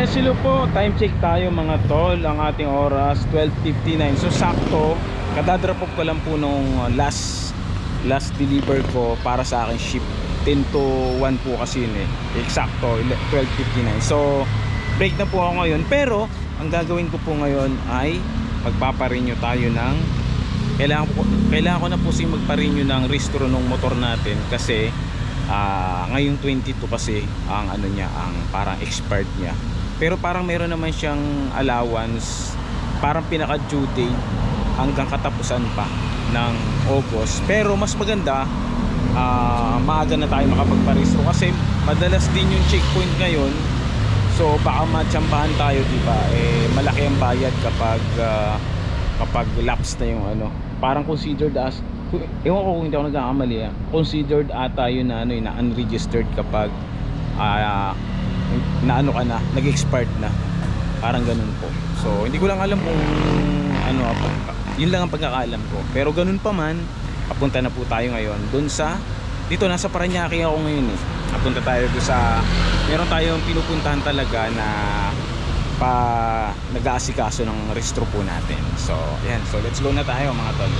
Yes, hello po. Time check tayo mga tol. Ang ating oras 12.59. So sakto, kadadrop off ko lang po nung uh, last last deliver ko para sa akin ship 10 to 1 po kasi yun eh. Eksakto, 12.59. So break na po ako ngayon. Pero ang gagawin ko po ngayon ay magpaparenew tayo ng kailangan ko, kailangan ko na po sing magparenew ng restro ng motor natin kasi ah, ngayong 22 kasi ang ano niya ang parang expired niya pero parang meron naman siyang allowance parang pinaka due date hanggang katapusan pa ng August. Pero mas maganda ah, maaga na tayo makapagparehistro kasi madalas din yung checkpoint ngayon. So baka matsambahan tayo di ba? Eh malaki ang bayad kapag ah, kapag lapse na yung ano. Parang considered as ewan ko kung hindi ako nagkakamali ah. Considered ata yun na ano yun na unregistered kapag ah na ano ka na nag-expired na. Parang ganun po. So hindi ko lang alam kung ano ah, yun lang ang pagkakaalam ko. Pero ganun pa man papunta na po tayo ngayon dun sa dito nasa Paranaque ako ngayon eh. Papunta tayo doon sa meron tayong pinupuntahan talaga na pa nag-aasikaso ng restro po natin. So yan so let's go na tayo mga tol